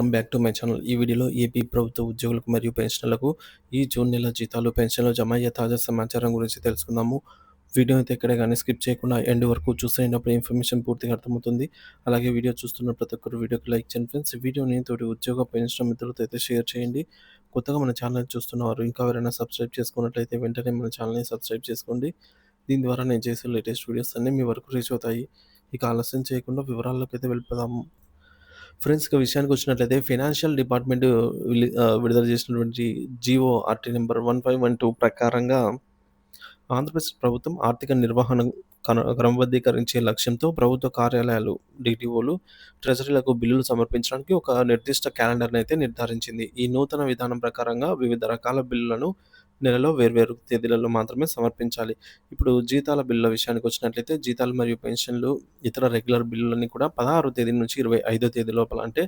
Welcome back to my channel. ఈ వీడియోలో AP ప్రభుత్వ ఉద్యోగులకు మరియు పెన్షనర్లకు ఈ జూన్ నెల జీతాలు, పెన్షన్లు జమ అయ్యే తాజా సమాచారం గురించి తెలుసుకుందాము. వీడియో అయితే ఎక్కడ కానీ స్కిప్ చేయకుండా ఎండ్ వరకు చూసేటప్పుడు ఇన్ఫర్మేషన్ పూర్తిగా అర్థమవుతుంది. అలాగే వీడియో చూస్తున్న ప్రతి ఒక్కరు వీడియోకి లైక్ చేయండి ఫ్రెండ్స్. వీడియోని తోటి ఉద్యోగ పెన్షన్ మిత్రులతో అయితే షేర్ చేయండి. కొత్తగా మన ఛానల్ చూస్తున్నవారు ఇంకా ఎవరైనా సబ్స్క్రైబ్ చేసుకున్నట్లయితే వెంటనే మన ఛానల్‌ని సబ్స్క్రైబ్ చేసుకోండి. దీని ద్వారా నేను చేసే లేటెస్ట్ వీడియోస్ అన్నీ మీ వరకు రీచ్ అవుతాయి. ఇక ఆలస్యం చేయకుండా వివరాల్లోకి అయితే వెళ్ళిపోదాము. ఫ్రెండ్స్ ఇక విషయానికి వచ్చినట్లయితే ఫైనాన్షియల్ డిపార్ట్మెంట్ విడుదల చేసినటువంటి GO RT number one five one two ప్రకారంగా ఆంధ్రప్రదేశ్ ప్రభుత్వం ఆర్థిక నిర్వహణ కన క్రమబద్ధీకరించే లక్ష్యంతో ప్రభుత్వ కార్యాలయాలు, డీటీఓలు, ట్రెజరీలకు బిల్లులు సమర్పించడానికి ఒక నిర్దిష్ట క్యాలెండర్ని అయితే నిర్ధారించింది. ఈ నూతన విధానం ప్రకారంగా వివిధ రకాల బిల్లులను నెలలో వేర్వేరు తేదీలలో మాత్రమే సమర్పించాలి. ఇప్పుడు జీతాల బిల్లుల విషయానికి వచ్చినట్లయితే జీతాలు మరియు పెన్షన్లు, ఇతర రెగ్యులర్ బిల్లులన్నీ కూడా 16 తేదీ నుంచి 25 తేదీ లోపల అంటే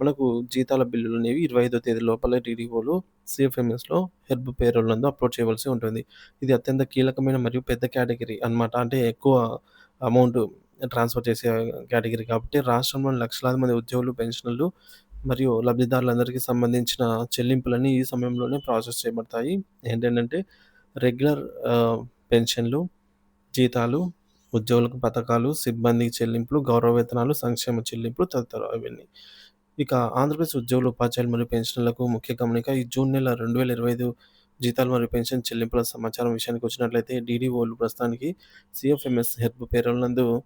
మనకు జీతాల బిల్లులు అనేవి ఇరవై ఐదో తేదీ లోపల టీడీఓలు సిఎఫ్ఎంఎస్లో హెర్బ్ పేరోల్ నందు అప్లోడ్ చేయవలసి ఉంటుంది. ఇది అత్యంత కీలకమైన మరియు పెద్ద కేటగిరీ అన్నమాట. అంటే ఎక్కువ అమౌంట్ ట్రాన్స్‌ఫర్ చేసే కేటగిరీ కాబట్టి రాష్ట్రంలోని లక్షలాది మంది ఉద్యోగులు, పెన్షనర్లు మరియు లబ్ధిదారులందరికీ సంబంధించిన చెల్లింపులన్నీ ఈ సమయంలోనే ప్రాసెస్ చేయబడతాయి. ఏంటంటే రెగ్యులర్ పెన్షన్లు, జీతాలు, ఉద్యోగులకు పథకాలు, సిబ్బంది చెల్లింపులు, గౌరవ వేతనాలు, సంక్షేమ చెల్లింపులు తదితర అవన్నీ. ఇక ఆంధ్రప్రదేశ్ ఉద్యోగులు, ఉపాధ్యాయులు మరియు పెన్షన్లకు ముఖ్య గమనిక ఈ జూన్ నెల 2025 జీతాలు మరియు పెన్షన్ చెల్లింపుల సమాచారం విషయానికి వచ్చినట్లయితే డీడీఓలు ప్రస్తుతానికి సిఎఫ్ఎంఎస్ హెర్బ్ పేరోల్ నందు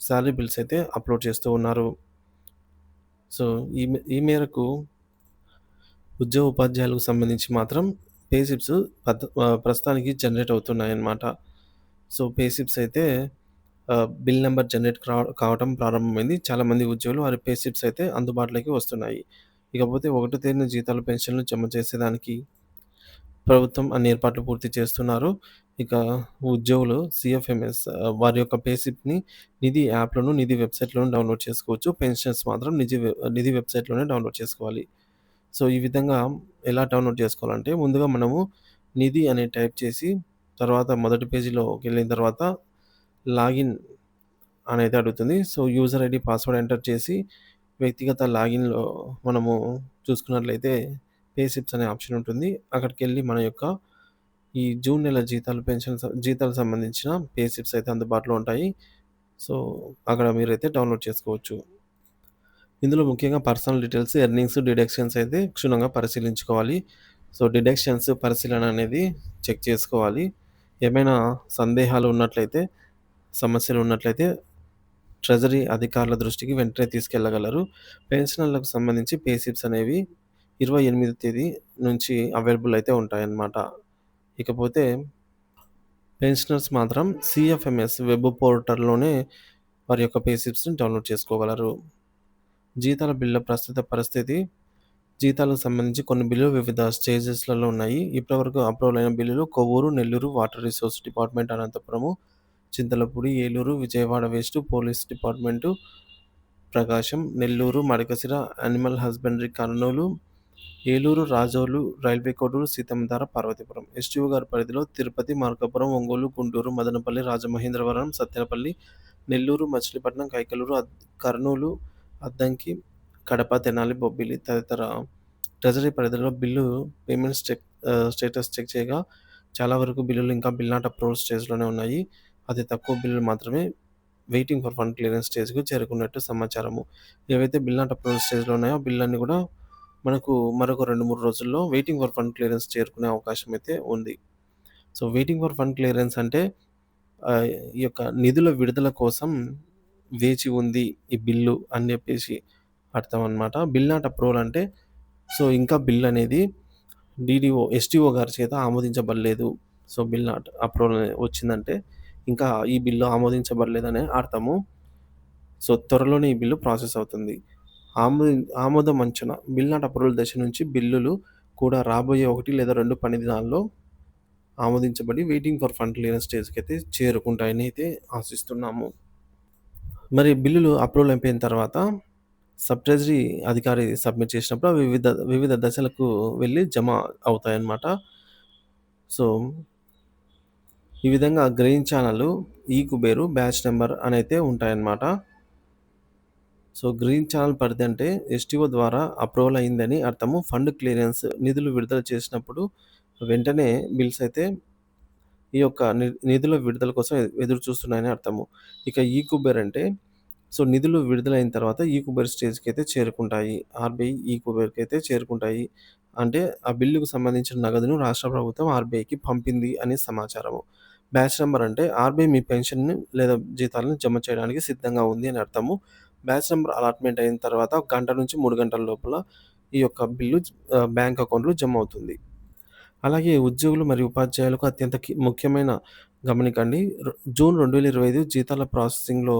సాలరీ బిల్స్ అయితే అప్లోడ్ చేస్తూ ఉన్నారు. సో ఈ ఈ మేరకు ఉద్యోగ ఉపాధ్యాయులకు సంబంధించి మాత్రం పేసిప్స్ పద్ ప్రస్తుతానికి జనరేట్ అవుతున్నాయన్నమాట. సో పేసిప్స్ అయితే బిల్ నెంబర్ జనరేట్ కావడం ప్రారంభమైంది. చాలామంది ఉద్యోగులు వారి పేసిప్స్ అయితే అందుబాటులోకి వస్తున్నాయి. ఇకపోతే ఒకటో తేదీన జీతాలు, పెన్షన్లు జమ చేసేదానికి ప్రభుత్వం అన్ని ఏర్పాట్లు పూర్తి చేస్తున్నారు. ఇక ఉద్యోగులు సీఎఫ్ఎంఎస్ వారి యొక్క పేసిప్ని నిధి యాప్‌లోను, నిధి వెబ్‌సైట్‌లోను డౌన్‌లోడ్ చేసుకోవచ్చు. పెన్షన్స్ మాత్రం నిధి నిధి వెబ్‌సైట్‌లోనే డౌన్‌లోడ్ చేసుకోవాలి. సో ఈ విధంగా ఎలా డౌన్‌లోడ్ చేసుకోవాలంటే ముందుగా మనము నిధి అని టైప్ చేసి తర్వాత మొదటి పేజీలోకెళ్ళిన తర్వాత లాగిన్ అనేది అడుగుతుంది. So user ID password enter చేసి వ్యక్తిగత లాగిన్‌లో మనము చూసుకున్నట్లయితే పేసిప్స్ అనే ఆప్షన్ ఉంటుంది. అక్కడికెళ్ళి మన యొక్క ఈ జూన్ నెల జీతాలు, పెన్షన్ జీతాలకు సంబంధించిన పే స్లిప్స్ అయితే అందుబాటులో ఉంటాయి. సో అక్కడ మీరైతే డౌన్‌లోడ్ చేసుకోవచ్చు. ఇందులో ముఖ్యంగా పర్సనల్ డీటెయిల్స్, ఎర్నింగ్స్, డిడక్షన్స్ అయితే క్షుణ్ణంగా పరిశీలించుకోవాలి. సో డిడక్షన్స్ పరిశీలన అనేది చెక్ చేసుకోవాలి. ఏమైనా సందేహాలు ఉన్నట్లయితే, సమస్యలు ఉన్నట్లయితే ట్రెజరీ అధికారుల దృష్టికి వెంటనే తీసుకెళ్ళగలరు. పెన్షనర్లకు సంబంధించి పే అనేవి అనేవి 28 తేదీ నుంచి అవైలబుల్ అయితే ఉంటాయన్నమాట. ఇకపోతే పెన్షనర్స్ మాత్రం సిఎఫ్ఎంఎస్ వెబ్ పోర్టల్‌లోనే వారి యొక్క పే స్లిప్స్‌ని డౌన్‌లోడ్ చేసుకోగలరు. జీతాల బిల్లు ప్రస్తుత పరిస్థితి జీతాలకు సంబంధించి కొన్ని బిల్లులు వివిధ స్టేజెస్‌లలో ఉన్నాయి. ఇప్పటివరకు అప్రూవల్ అయిన బిల్లులు Kovvur, Nellore water resource department Anantapur, Chintalapudi, Eluru, Vijayawada west police department, Prakasam, Nellore, Madakasira animal husbandry Kurnool, Eluru, Razole, railway Koduru, Seethammadhara, Parvathipuram. STO గారి పరిధిలో తిరుపతి, మార్కాపురం, ఒంగోలు, గుంటూరు, మదనపల్లి, రాజమహేంద్రవరం, సత్యనపల్లి నెల్లూరు, మచిలీపట్నం, కైకలూరు, కర్నూలు, అద్దంకి, కడప, తెనాలి, బొబ్బిలి తదితర ట్రెజరీ పరిధిలో bill payment check status check చేయగా చాలా వరకు బిల్లులు ఇంకా bill not approval స్టేజ్‌లోనే ఉన్నాయి. అతి తక్కువ బిల్లులు మాత్రమే వెయిటింగ్ ఫర్ ఫండ్ క్లియరెన్స్ స్టేజ్కి చేరుకున్నట్టు సమాచారము. ఏవైతే బిల్ నాట్ అప్రూవల్ స్టేజ్‌లో ఉన్నాయో బిల్లు అన్నీ కూడా మనకు మరొక 2, 3 రోజుల్లో వెయిటింగ్ ఫర్ ఫండ్ క్లియరెన్స్ చేరుకునే అవకాశం అయితే ఉంది. So waiting for fund clearance అంటే ఈ యొక్క నిధుల విడుదల కోసం వేచి ఉంది ఈ బిల్లు అని చెప్పేసి అర్థం అనమాట బిల్ నాట్ అప్రూవల్ అంటే సో ఇంకా బిల్ అనేది డీడీఓ, ఎస్టీఓ గారి చేత ఆమోదించబడలేదు. సో బిల్ నాట్ అప్రూవల్ వచ్చిందంటే ఇంకా ఈ బిల్లు ఆమోదించబడలేదనే అర్థము. సో త్వరలోనే ఈ బిల్లు ప్రాసెస్ అవుతుంది. ఆమోది ఆమోదం అంచనా బిల్ నాట్ అప్రూవల్ దశ నుంచి బిల్లులు కూడా రాబోయే ఒకటి లేదా రెండు పని దినాల్లో ఆమోదించబడి వెయిటింగ్ ఫర్ ఫండ్ క్లియరెన్స్ అయితే చేరుకుంటాయని అయితే ఆశిస్తున్నాము. మరి బిల్లులు అప్రూవల్ అయిపోయిన తర్వాత సబ్ ట్రెజరీ అధికారి సబ్మిట్ చేసినప్పుడు వివిధ వివిధ దశలకు వెళ్ళి జమ అవుతాయన్నమాట. సో ఈ విధంగా గ్రెయిన్ ఛానల్ ఈ కుబేరు, బ్యాచ్ నంబర్ అనైతే ఉంటాయన్నమాట. సో, గ్రీన్ ఛానల్ పరిధి అంటే ఎస్టీఓ ద్వారా అప్రూవల్ అయిందని అర్థము. ఫండ్ క్లియరెన్స్ నిధులు విడుదల చేసినప్పుడు వెంటనే బిల్స్ అయితే ఈ యొక్క ని నిధుల విడుదల కోసం ఎదురు చూస్తున్నాయని అర్థము. ఇక ఈ-కుబేర్ అంటే సో, నిధులు విడుదలైన తర్వాత ఈ-కుబేర్ అయితే చేరుకుంటాయి. ఆర్‌బీఐ ఈ-కుబేర్‌కైతే చేరుకుంటాయి. అంటే ఆ బిల్లుకు సంబంధించిన నగదును రాష్ట్ర ప్రభుత్వం ఆర్‌బీఐకి పంపింది అని సమాచారము. బ్యాచ్ నెంబర్ అంటే ఆర్‌బీఐ మీ పెన్షన్‌ని లేదా జీతాలను జమ చేయడానికి సిద్ధంగా ఉంది అని అర్థము. బ్యాచ్ నెంబర్ అలాట్‌మెంట్ అయిన తర్వాత గంట నుంచి మూడు గంటల లోపల ఈ యొక్క బిల్లు బ్యాంక్ అకౌంట్‌లో జమ అవుతుంది. అలాగే ఉద్యోగులు మరియు ఉపాధ్యాయులకు అత్యంత ముఖ్యమైన గమనికండి. జూన్ రెండు వేల ఇరవై ఐదు జీతాల ప్రాసెసింగ్‌లో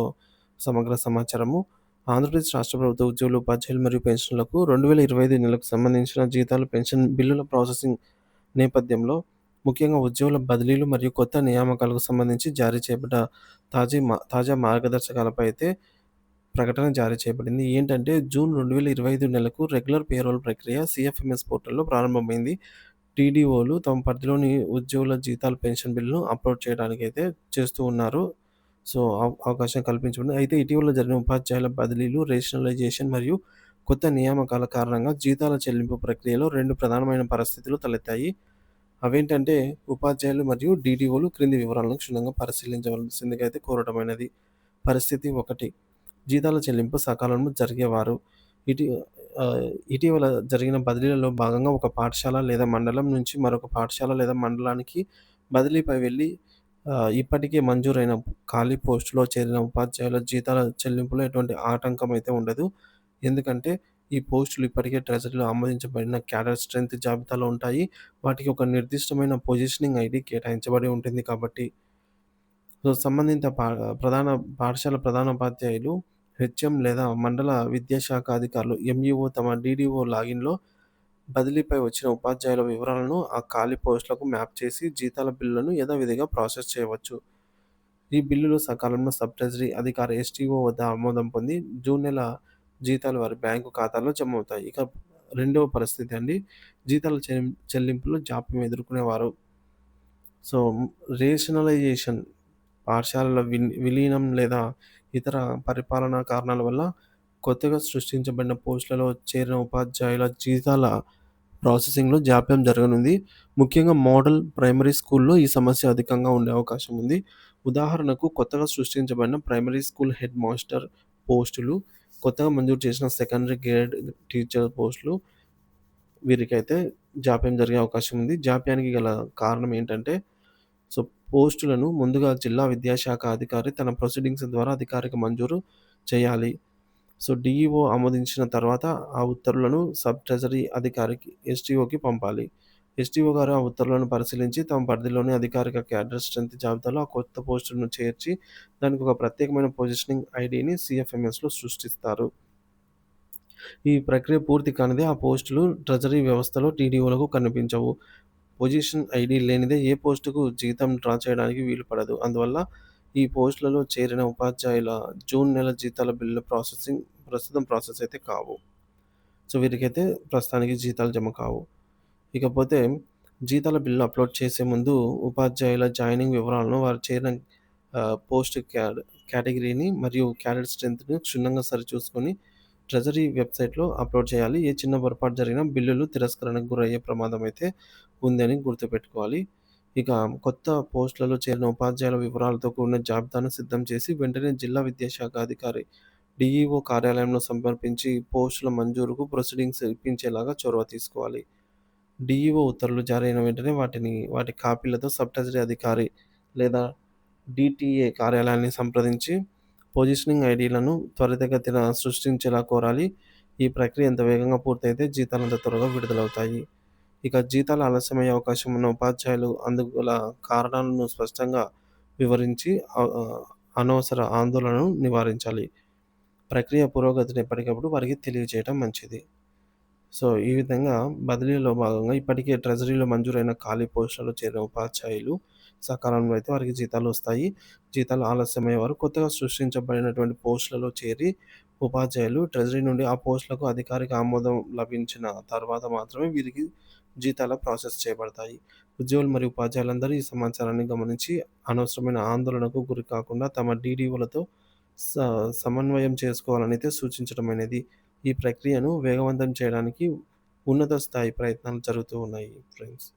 సమగ్ర సమాచారము. ఆంధ్రప్రదేశ్ రాష్ట్ర ప్రభుత్వ ఉద్యోగులు, ఉపాధ్యాయులు మరియు పెన్షన్లకు రెండు వేల ఇరవై ఐదు నెలకు సంబంధించిన జీతాలు, పెన్షన్ బిల్లుల ప్రాసెసింగ్ నేపథ్యంలో ముఖ్యంగా ఉద్యోగుల బదిలీలు మరియు కొత్త నియామకాలకు సంబంధించి జారీ చేయబడ్డ తాజీ మా తాజా మార్గదర్శకాలపై అయితే ప్రకటన జారీ చేయబడింది. ఏంటంటే జూన్ 2025 నెలకు రెగ్యులర్ పేరోల్ ప్రక్రియ సిఎఫ్ఎంఎస్ పోర్టల్‌లో ప్రారంభమైంది. టీడీఓలు తమ పరిధిలోని ఉద్యోగుల జీతాల పెన్షన్ బిల్లును అప్‌లోడ్ చేయడానికి అయితే చేస్తూ ఉన్నారు. సో, అవ అవకాశం కల్పించబడింది. అయితే ఇటీవల జరిగిన ఉపాధ్యాయుల బదిలీలు, రేషనలైజేషన్ మరియు కొత్త నియామకాల కారణంగా జీతాల చెల్లింపు ప్రక్రియలో రెండు ప్రధానమైన పరిస్థితులు తలెత్తాయి. అవేంటంటే ఉపాధ్యాయులు మరియు డీడీఓలు క్రింది వివరాలను క్షుణ్ణంగా పరిశీలించవలసిందిగా అయితే కోరటమైనది పరిస్థితి ఒకటి జీతాల చెల్లింపు సకాలంలో జరిగేవారు. ఇటీ ఇటీవల జరిగిన బదిలీలలో భాగంగా ఒక పాఠశాల లేదా మండలం నుంచి మరొక పాఠశాల లేదా మండలానికి బదిలీపై వెళ్ళి ఇప్పటికే మంజూరైన ఖాళీ పోస్టులో చేరిన ఉపాధ్యాయుల జీతాల చెల్లింపులో ఎటువంటి ఆటంకం అయితే ఉండదు. ఎందుకంటే ఈ పోస్టులు ఇప్పటికే ట్రెజరీలో ఆమోదించబడిన క్యాడర్ స్ట్రెంత్ జాబితాలో ఉంటాయి. వాటికి ఒక నిర్దిష్టమైన పొజిషనింగ్ ఐడి కేటాయించబడి ఉంటుంది కాబట్టి. సో, సంబంధిత పా ప్రధాన పాఠశాల ప్రధానోపాధ్యాయులు, హెచ్ఎం లేదా మండల విద్యాశాఖ అధికారులు ఎంఈఓ తమ డీడీఓ లాగిన్‌లో బదిలీపై వచ్చిన ఉపాధ్యాయుల వివరాలను ఆ ఖాళీ పోస్టులకు మ్యాప్ చేసి జీతాల బిల్లులను యథావిధిగా ప్రాసెస్ చేయవచ్చు. ఈ బిల్లులు సకాలంలో సబ్ ట్రెజరీ అధికారి ఎస్టీఓ వద్ద ఆమోదం పొంది జూన్ నెల జీతాలు వారి బ్యాంకు ఖాతాలో జమ అవుతాయి. ఇక రెండవ పరిస్థితి అండి. జీతాల చెల్లింపులు జాప్యం ఎదుర్కొనేవారు. సో, రేషనలైజేషన్ పాఠశాలల విలీనం లేదా ఇతర పరిపాలనా కారణాల వల్ల కొత్తగా సృష్టించబడిన పోస్టులలో చేరిన ఉపాధ్యాయుల జీతాల ప్రాసెసింగ్‌లో జాప్యం జరగనుంది. ముఖ్యంగా మోడల్ ప్రైమరీ స్కూల్‌లో ఈ సమస్య అధికంగా ఉండే అవకాశం ఉంది. ఉదాహరణకు కొత్తగా సృష్టించబడిన ప్రైమరీ స్కూల్ హెడ్ మాస్టర్ పోస్టులు, కొత్తగా మంజూరు చేసిన సెకండరీ గ్రేడ్ టీచర్ పోస్టులు వీరికైతే జాప్యం జరిగే అవకాశం ఉంది. జాప్యానికి గల కారణం ఏంటంటే సో, పోస్టులను ముందుగా జిల్లా విద్యాశాఖ అధికారి తన ప్రొసీడింగ్స్ ద్వారా అధికారిక మంజూరు చేయాలి. సో, డీఈఓ ఆమోదించిన తర్వాత ఆ ఉత్తర్వులను సబ్ ట్రెజరీ అధికారికి ఎస్టీఓకి పంపాలి. ఎస్టీఓ గారు ఆ ఉత్తర్వులను పరిశీలించి తమ పరిధిలోని అధికారిక క్యాడర్ స్ట్రెంత్ జాబితాలో ఆ కొత్త పోస్టులను చేర్చి దానికి ఒక ప్రత్యేకమైన పొజిషనింగ్ ఐడిని సిఎఫ్ఎంఎస్లో సృష్టిస్తారు. ఈ ప్రక్రియ పూర్తి కానిదే ఆ పోస్టులు ట్రెజరీ వ్యవస్థలో టీడీఓలకు కనిపించవు. పొజిషన్ ఐడి లేనిదే ఏ పోస్టుకు జీతం డ్రా చేయడానికి వీలు పడదు. అందువల్ల ఈ పోస్టులలో చేరిన ఉపాధ్యాయుల జూన్ నెల జీతాల బిల్లు ప్రాసెసింగ్ ప్రస్తుతం ప్రాసెస్ అయితే కావు. సో, వీరికైతే ప్రస్తుతానికి జీతాలు జమ కావు. ఇకపోతే జీతాల బిల్లు అప్‌లోడ్ చేసే ముందు ఉపాధ్యాయుల జాయినింగ్ వివరాలను వారు చేరిన పోస్ట్ క్యాడ్ కేటగిరీని మరియు క్యాడెట్ స్ట్రెంత్‌ని క్షుణ్ణంగా సరిచూసుకొని ట్రెజరీ వెబ్‌సైట్‌లో అప్‌లోడ్ చేయాలి. ఏ చిన్న పొరపాటు జరిగినా బిల్లులు తిరస్కరణకు గురయ్యే ప్రమాదం అయితే ఉందని గుర్తుపెట్టుకోవాలి. ఇక కొత్త పోస్టులలో చేరిన ఉపాధ్యాయుల వివరాలతో కూడిన జాబితాను సిద్ధం చేసి వెంటనే జిల్లా విద్యాశాఖ అధికారి డిఈఓ కార్యాలయంలో సమర్పించి పోస్టుల మంజూరుకు ప్రొసీడింగ్స్ ఇప్పించేలాగా చొరవ తీసుకోవాలి. డిఈఓ ఉత్తర్వులు జారీ అయిన వెంటనే వాటిని వాటి కాపీలతో సబ్ ట్రెజరీ అధికారి లేదా డిటిఏ కార్యాలయాన్ని సంప్రదించి పొజిషనింగ్ ఐడీలను త్వరితగతిన సృష్టించేలా కోరాలి. ఈ ప్రక్రియ ఎంత వేగంగా పూర్తయితే జీతాలు అంత త్వరగా విడుదలవుతాయి. ఇక జీతాలు ఆలస్యమయ్యే అవకాశం ఉన్న ఉపాధ్యాయులు అందుకు గల కారణాలను స్పష్టంగా వివరించి అనవసర ఆందోళనను నివారించాలి. ప్రక్రియ పురోగతిని ఎప్పటికప్పుడు వారికి తెలియజేయడం మంచిది. సో, ఈ విధంగా బదిలీలో భాగంగా ఇప్పటికే ట్రెజరీలో మంజూరైన ఖాళీ పోస్టులలో చేరిన ఉపాధ్యాయులు సకాలంలో అయితే వారికి జీతాలు వస్తాయి. జీతాలు ఆలస్యమయ్యే వారు కొత్తగా సృష్టించబడినటువంటి పోస్టులలో చేరి ఉపాధ్యాయులు ట్రెజరీ నుండి ఆ పోస్టులకు అధికారిక ఆమోదం లభించిన తర్వాత మాత్రమే వీరికి జీతాల ప్రాసెస్ చేయబడతాయి ఉద్యోగులు మరియు ఉపాధ్యాయులందరూ ఈ సమాచారాన్ని గమనించి అనవసరమైన ఆందోళనకు గురి కాకుండా తమ డీడీఓలతో సమన్వయం చేసుకోవాలనైతే సూచించడం అనేది ఈ ప్రక్రియను వేగవంతం చేయడానికి ఉన్నత స్థాయి ప్రయత్నాలు జరుగుతూ ఉన్నాయి ఫ్రెండ్స్.